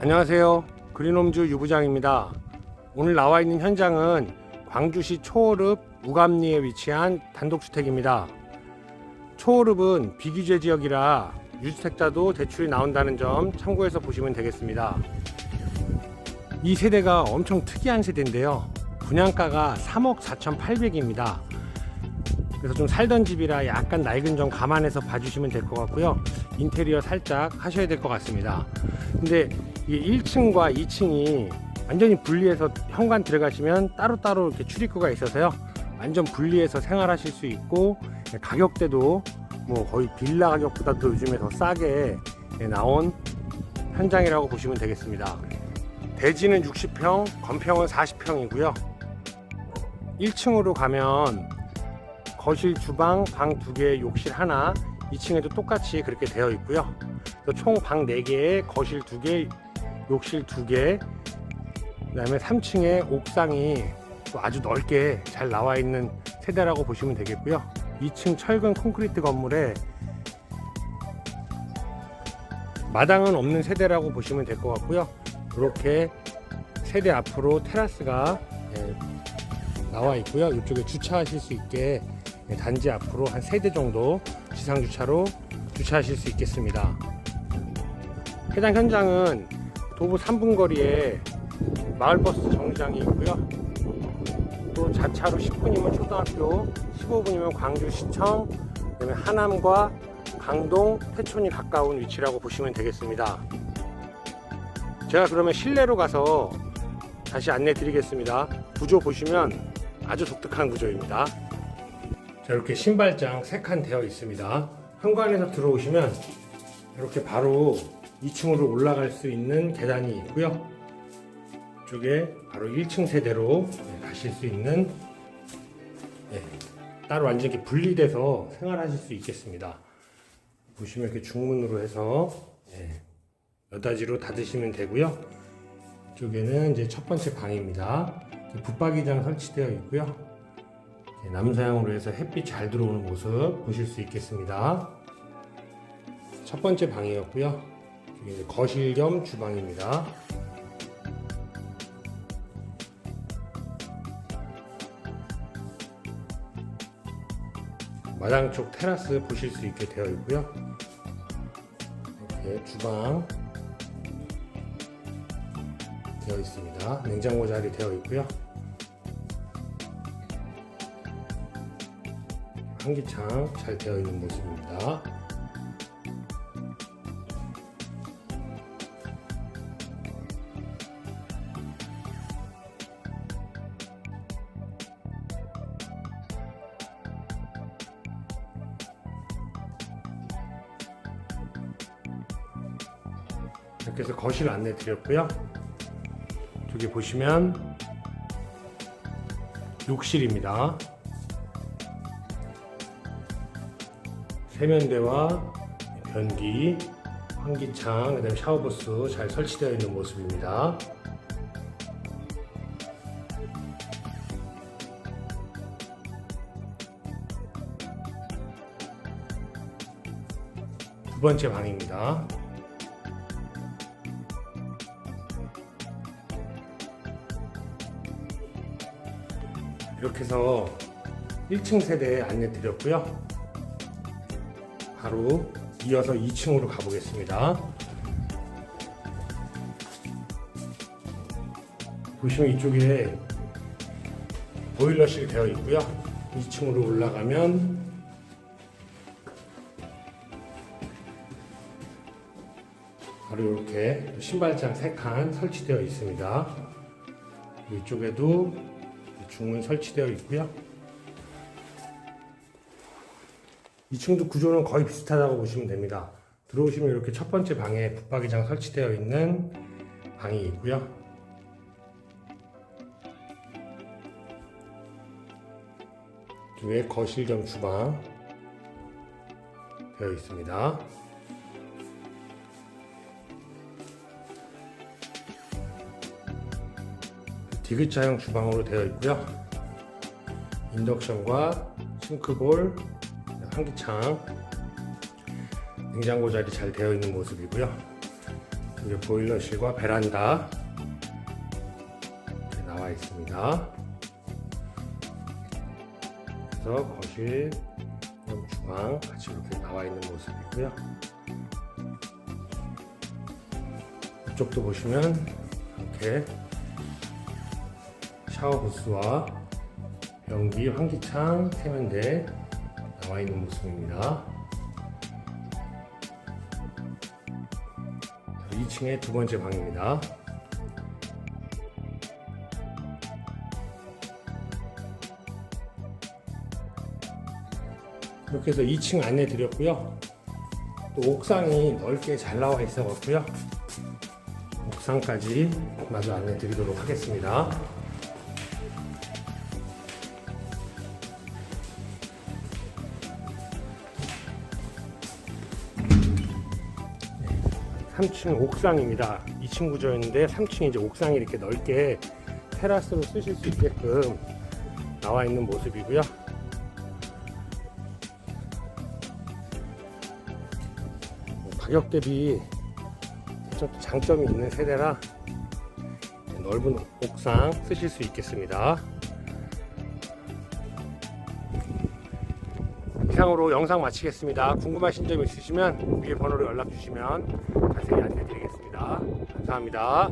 안녕하세요. 그린홈즈 유부장입니다. 오늘 나와 있는 현장은 광주시 초월읍 우감리에 위치한 단독주택입니다. 초월읍은 비규제 지역이라 유주택자도 대출이 나온다는 점 참고해서 보시면 되겠습니다. 이 세대가 엄청 특이한 세대인데요. 분양가가 3억 4,800입니다. 그래서 좀 살던 집이라 약간 낡은 점 감안해서 봐주시면 될 것 같고요. 인테리어 살짝 하셔야 될 것 같습니다. 근데 이게 1층과 2층이 완전히 분리해서 현관 들어가시면 따로따로 이렇게 출입구가 있어서요. 완전 분리해서 생활하실 수 있고 가격대도 뭐 거의 빌라 가격보다도 요즘에 더 싸게 나온 현장이라고 보시면 되겠습니다. 대지는 60평, 건평은 40평이고요. 1층으로 가면 거실, 주방, 방두 개, 욕실 하나, 2층에도 똑같이 그렇게 되어 있고요. 총 방 4개에 거실 2개, 욕실 2개, 그다음에 3층에 옥상이 또 아주 넓게 잘 나와 있는 세대라고 보시면 되겠고요. 2층 철근 콘크리트 건물에 마당은 없는 세대라고 보시면 될 것 같고요. 이렇게 세대 앞으로 테라스가 예, 나와 있고요. 이쪽에 주차하실 수 있게 예, 단지 앞으로 한 세 대 정도 지상 주차로 주차하실 수 있겠습니다. 해당 현장은 도보 3분 거리에 마을버스 정류장이 있고요. 또 자차로 10분이면 초등학교, 15분이면 광주시청, 그다음에 하남과 강동, 태촌이 가까운 위치라고 보시면 되겠습니다. 제가 그러면 실내로 가서 다시 안내 드리겠습니다. 구조 보시면 아주 독특한 구조입니다. 자, 이렇게 신발장 3칸 되어 있습니다. 현관에서 들어오시면 이렇게 바로 2층으로 올라갈 수 있는 계단이 있고요. 이쪽에 바로 1층 세대로 네, 가실 수 있는 네, 따로 완전 히 분리돼서 생활하실 수 있겠습니다. 보시면 이렇게 중문으로 해서 네, 여닫이로 닫으시면 되고요. 이쪽에는 이제 첫 번째 방입니다. 붙박이장 설치되어 있고요. 네, 남서향으로 해서 햇빛 잘 들어오는 모습 보실 수 있겠습니다. 첫 번째 방이었고요. 이게 이제 거실 겸 주방입니다. 마당 쪽 테라스 보실 수 있게 되어 있고요. 이렇게 주방 되어 있습니다. 냉장고 자리 되어 있고요. 환기창 잘 되어 있는 모습입니다. 해서 거실 안내 드렸고요. 저기 보시면 욕실입니다. 세면대와 변기, 환기창, 그다음에 샤워부스 잘 설치되어 있는 모습입니다. 두 번째 방입니다. 이렇게 해서 1층 세대 안내 드렸고요. 바로 이어서 2층으로 가보겠습니다. 보시면 이쪽에 보일러실 되어 있고요. 2층으로 올라가면 바로 이렇게 신발장 3칸 설치되어 있습니다. 이쪽에도 중문 설치되어 있고요. 2층도 구조는 거의 비슷하다고 보시면 됩니다. 들어오시면 이렇게 첫 번째 방에 붙박이장 설치되어 있는 방이 있고요. 뒤에 거실 겸 주방 되어 있습니다. 디귿자형 주방으로 되어 있고요. 인덕션과 싱크볼, 환기창, 냉장고 자리 잘 되어 있는 모습이고요. 이제 보일러실과 베란다 이렇게 나와 있습니다. 그래서 거실, 주방 같이 이렇게 나와 있는 모습이고요. 이쪽도 보시면 이렇게 샤워 부스와 변기, 환기창, 세면대 나와 있는 모습입니다. 2층의 두 번째 방입니다. 이렇게 해서 2층 안내 드렸고요. 또 옥상이 넓게 잘 나와 있어 갖고요. 옥상까지 마저 안내 드리도록 하겠습니다. 3층 옥상입니다. 2층 구조였는데 3층에 이제 옥상이 이렇게 넓게 테라스로 쓰실 수 있게끔 나와 있는 모습이고요. 가격 대비 좀 장점이 있는 세대라 넓은 옥상 쓰실 수 있겠습니다. 이상으로 영상 마치겠습니다. 궁금하신 점 있으시면 위에 번호로 연락 주시면 자세히 안내 드리겠습니다. 감사합니다.